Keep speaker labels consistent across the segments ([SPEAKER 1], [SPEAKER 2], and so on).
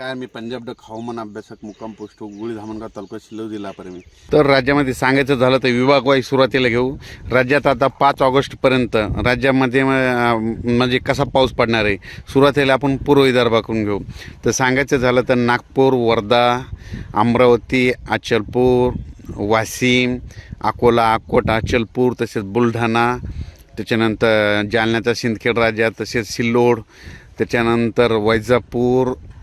[SPEAKER 1] काय मी पंजाब डक हवामान अभ्यासक मुक्काम पोस्ट हो, गुळी धामणगाव तालुका शिल्लव जिल्हा मी. तर राज्यामध्ये सांगायचं झालं तर विभागवाई सुरुवातीला घेऊ. राज्यात आता पाच ऑगस्टपर्यंत राज्यामध्ये म्हणजे कसा पाऊस पडणार आहे सुरुवातीला आपण पूर्व विदर्भाकडून घेऊ. तर सांगायचं झालं तर नागपूर वर्धा अमरावती अचलपूर वाशिम अकोला अकोटा अचलपूर तसेच बुलढाणा त्याच्यानंतर जालन्याचा सिंदखेड राजा तसेच सिल्लोड त्याच्यानंतर वैजापूर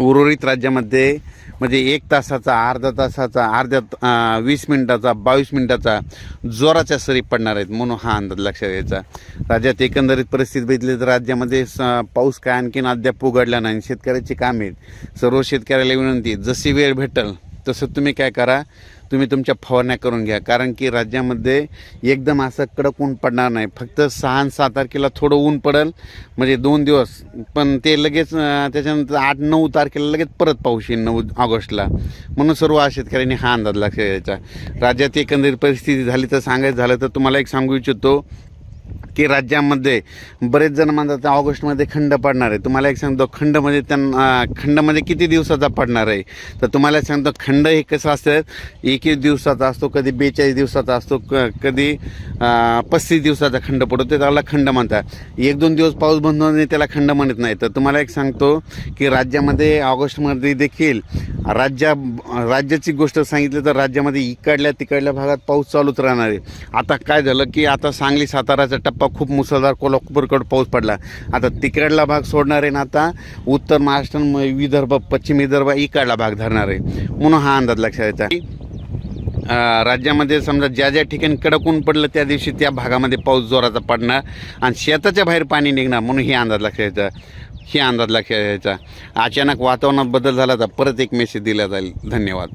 [SPEAKER 1] उर्वरित राज्यामध्ये म्हणजे एक तासाचा अर्धा तासाचा अर्ध्या वीस मिनिटाचा बावीस मिनिटाचा जोराच्या सरी पडणार आहेत म्हणून हा अंदाज लक्षात घ्यायचा. राज्यात एकंदरीत परिस्थिती बघितली तर राज्यामध्ये स पाऊस काय आणखीन अद्याप उघडला नाही शेतकऱ्याची कामे आहेत. सर्व शेतकऱ्याला विनंती जशी वेळ भेटेल तसं तुम्ही काय करा. तुम्ही तुमच्या फवारण्या करून घ्या. कारण की राज्यामध्ये एकदम असं कडक ऊन पडणार नाही. फक्त सहा आणि तारखेला थोडं ऊन पडेल म्हणजे दोन दिवस. पण ते लगेच त्याच्यानंतर आठ नऊ तारखेला लगेच परत पाऊस येईल नऊ ऑगस्टला. म्हणून सर्व शेतकऱ्यांनी हा अंदाज लक्ष द्यायचा राज्यात एकंदरीत परिस्थिती झाली तर सांगायचं झालं तर तुम्हाला एक सांगू इच्छितो. की राज्यामध्ये बरेच जण म्हणतात ऑगस्टमध्ये खंड पडणार आहे. तुम्हाला एक सांगतो खंड म्हणजे त्यांना खंडमध्ये किती दिवसाचा पडणार आहे? तर तुम्हाला एक सांगतो खंड हे कसं असतं एकवीस दिवसाचा असतो कधी बेचाळीस दिवसाचा असतो क कधी पस्तीस दिवसाचा खंड पडतो ते त्याला खंड म्हणतात. एक दोन दिवस पाऊस बंद होणे त्याला खंड म्हणत नाही. तर तुम्हाला एक सांगतो की राज्यामध्ये ऑगस्टमध्ये देखील राज्या राज्याची गोष्ट सांगितली तर राज्यामध्ये इकडल्या तिकडल्या भागात पाऊस चालूच राहणार आहे. आता काय झालं की आता सांगली साताराचा टप्पा खूप मुसळधार कोल्हापूरकडं पाऊस पडला. आता तिकडला भाग सोडणार आहे ना आता? उत्तर महाराष्ट्र म- विदर्भ पश्चिम विदर्भ इकडला भाग धरणार आहे. म्हणून हा अंदाज लक्षात द्यायचा राज्यामध्ये समजा ज्या ज्या ठिकाणी कडक ऊन पडलं त्या दिवशी त्या भागामध्ये पाऊस जोराचा पडणार आणि शेताच्या बाहेर पाणी निघणार म्हणून हे अंदाज लक्षात यायचा हे अंदाज लक्षात यायचा. अचानक वातावरणात बदल झाला तर परत एक मेसेज दिला जाईल. धन्यवाद.